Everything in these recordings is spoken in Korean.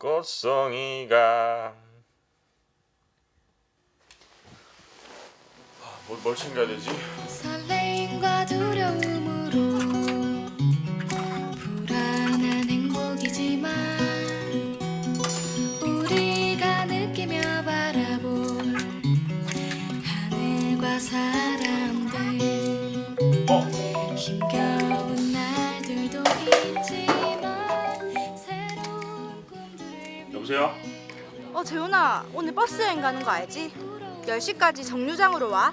꽃송이가 아, 뭘, 뭘 챙겨야 되지? 설레임과 두려움으 여보세요? 어 재훈아 오늘 버스 여행 가는 거 알지? 10시까지 정류장으로 와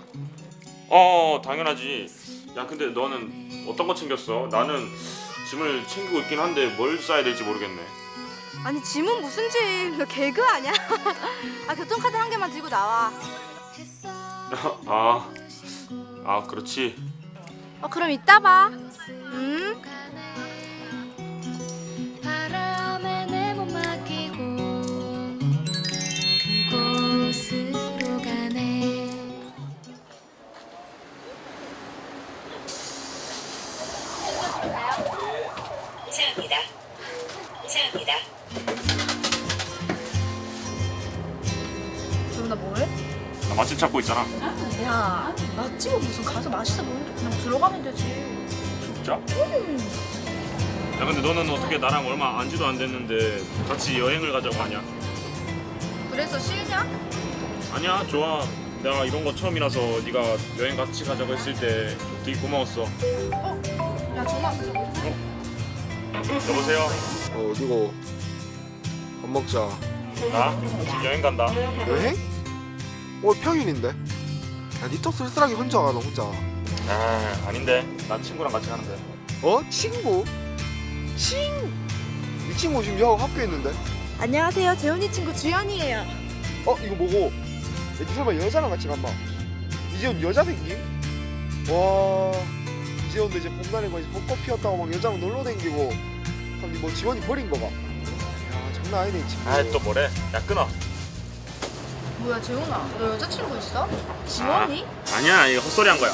어 당연하지 야 근데 너는 어떤 거 챙겼어? 나는 짐을 챙기고 있긴 한데 뭘 싸야 될지 모르겠네 아니 짐은 무슨 짐? 너 개그 아니야? 아 교통카드 한 개만 들고 나와 아, 아 그렇지 어 그럼 이따 봐 음? 재훈아 뭐해? 나 맛집 찾고 있잖아. 야 맛집은 무슨 가서 맛있어 보이는데 그냥 들어가면 되지. 진짜? 야 근데 너는 어떻게 나랑 얼마 안지도 안 됐는데 같이 여행을 가자고 하냐? 그래서 싫냐? 아니야 좋아. 내가 이런 거 처음이라서 네가 여행 같이 가자고 했을 때 되게 고마웠어. 야 전화 왔어. 여보세요? 어 어디고? 밥 먹자. 나? 지금 여행 간다. 여행? 오늘 평일인데 야 니toch 쓸쓸하게 혼자 가너 혼자 아 아닌데 나 친구랑 같이 가는데 어? 친구? 친? 이 친구 지금 여하고 학교에 있는데 안녕하세요 재훈이 친구 주연이에요 어 이거 뭐고? 야, 니 설마 여자랑 같이 갔나? 이재훈 여자 생김? 와 이재훈도 이제 봄날에 이제 벚꽃 피었다고 막 여자랑 놀러 댕기고 그럼 니뭐 지원이 버린 거가? 야 장난 아니네 이 친구 아또 뭐래 야 끊어 뭐야 재훈아 너 여자친구 있어? 지원이? 아, 아니야 이거 헛소리 한 거야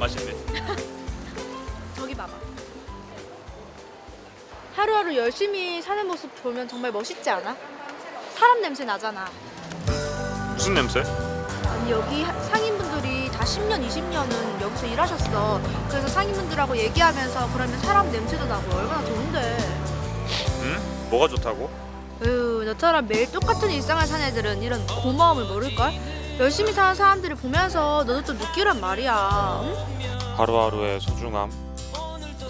맛있네 저기 봐봐. 하루하루 열심히 사는 모습 보면 정말 멋있지 않아? 사람 냄새 나잖아. 무슨 냄새? 아니 여기 하- 상인분들이 다 10년, 20년은 여기서 일하셨어. 그래서 상인분들하고 얘기하면서 그러면 사람 냄새도 나고 얼마나 좋은데. 응? 뭐가 좋다고? 에휴, 너처럼 매일 똑같은 일상을 사는 애들은 이런 고마움을 모를걸? 열심히 사는 사람들을 보면서 너도 좀 느끼란 말이야. 응? 하루하루의 소중함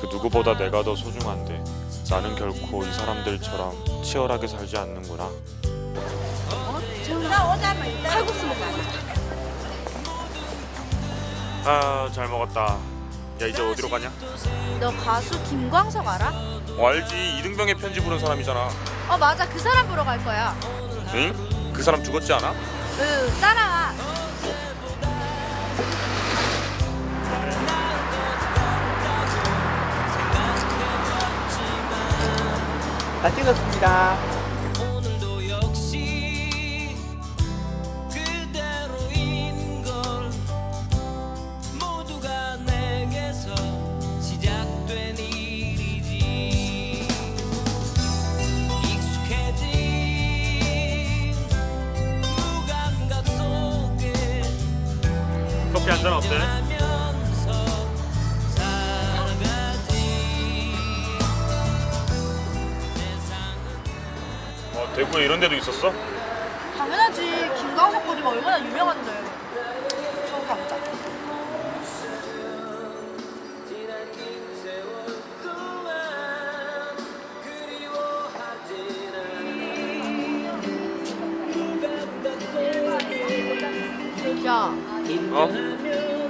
그 누구보다 내가 더 소중한데 나는 결코 이 사람들처럼 치열하게 살지 않는구나 재훈아, 칼국수 먹자. 아 잘 먹었다 야 이제 어디로 가냐? 너 가수 김광석 알아? 어, 알지 이등병의 편지 부른 사람이잖아 어 맞아 그 사람 보러 갈 거야. 응? 그 사람 죽었지 않아? 으 따라와. 다 찍었습니다 잔 어때? 어, 대구에 이런 데도 있었어? 당연하지 김광석 거리가 얼마나 유명한데.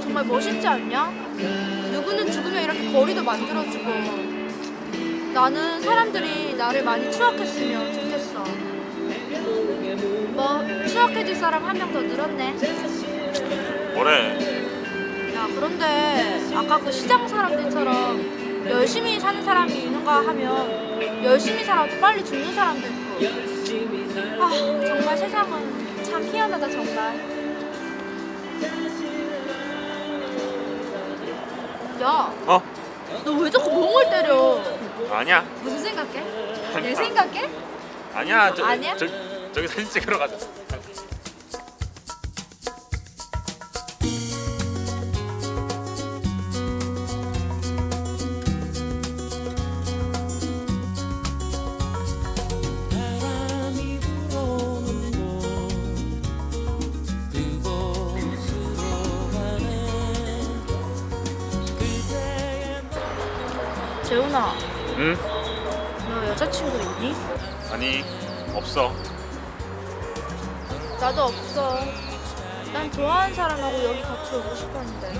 정말 멋있지 않냐? 누구 누구는 죽으면 이렇게 거리도 만들어주고 나는 사람들이 나를 많이 추억했으면 좋겠어. 뭐 추억해줄 사람 한 명 더 늘었네. 뭐래? 야 그런데 아까 그 시장 사람들처럼 열심히 사는 사람이 있는가 하면 열심히 살아도 빨리 죽는 사람도 있고 아 정말 세상은 참 희한하다 정말 야 어? 너 왜 자꾸 멍을 때려 아니야. 무슨 생각해? 내 생각해? 아니야. 저, 아니야? 저, 저기 사진 찍으러 가자. 재훈아 응? 너 여자친구 있니? 아니 없어. 나도 없어 난 좋아하는 사람하고 여기 같이 오고 싶었는데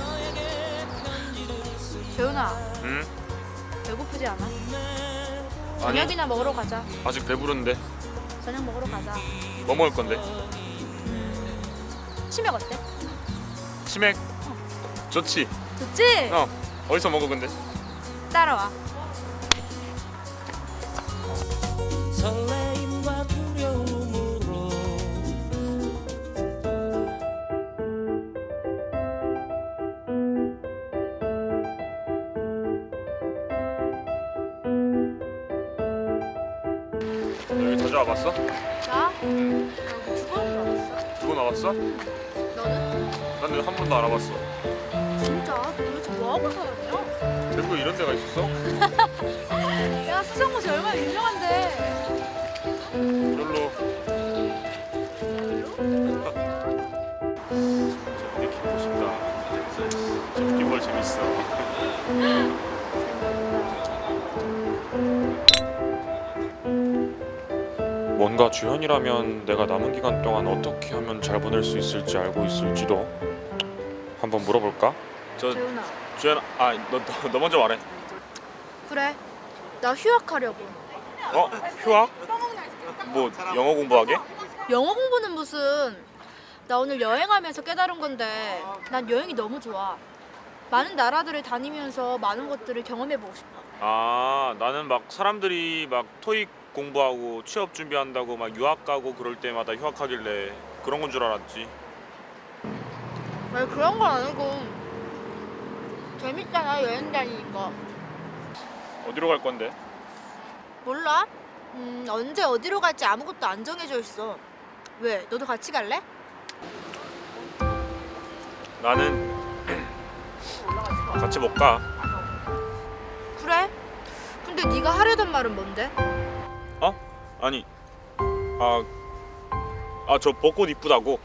재훈아 응? 배고프지 않아? 아니 저녁이나 먹으러 가자. 아직 배부른데. 저녁 먹으러 가자. 뭐 먹을 건데? 치맥 어때? 치맥. 좋지. 좋지? 어. 어디서 먹어 근데? 따라와. 설레임과 두려움으로 여기 자주 와봤어? 나? 여기 두번 와봤어. 두번 와봤어? 너는? 나는 한 번도 안 와봤어. 진짜? 너 도대체 뭐하고 살았냐? 대구에 이런 데가 있었어? 야 수성구시 얼마나 유명한데. 별로. 느끼고 싶다. 느끼볼 재밌어. 뭔가 주현이라면 내가 남은 기간 동안 어떻게 하면 잘 보낼 수 있을지 알고 있을지도 한번 물어볼까? 저 재훈아. 주현 아너 너, 너 먼저 말해. 그래. 나 휴학하려고. 어 휴학? 뭐 영어 공부하게? 영어 공부는 무슨? 나 오늘 여행하면서 깨달은 건데 난 여행이 너무 좋아. 많은 나라들을 다니면서 많은 것들을 경험해보고 싶어. 아 나는 막 사람들이 막 토익 공부하고 취업 준비한다고 막 유학 가고 그럴 때마다 휴학하길래 그런 건 줄 알았지. 아니 그런 건 아니고 재밌잖아 여행 다니니까. 어디로 갈 건데? 몰라? 음 언제 어디로 갈지 아무것도 안 정해져 있어. 왜? 너도 같이 갈래? 나는 같이 못 가. 그래. 근데 네가 하려던 말은 뭔데? 어? 아니 아 아 저 벚꽃 이쁘다고.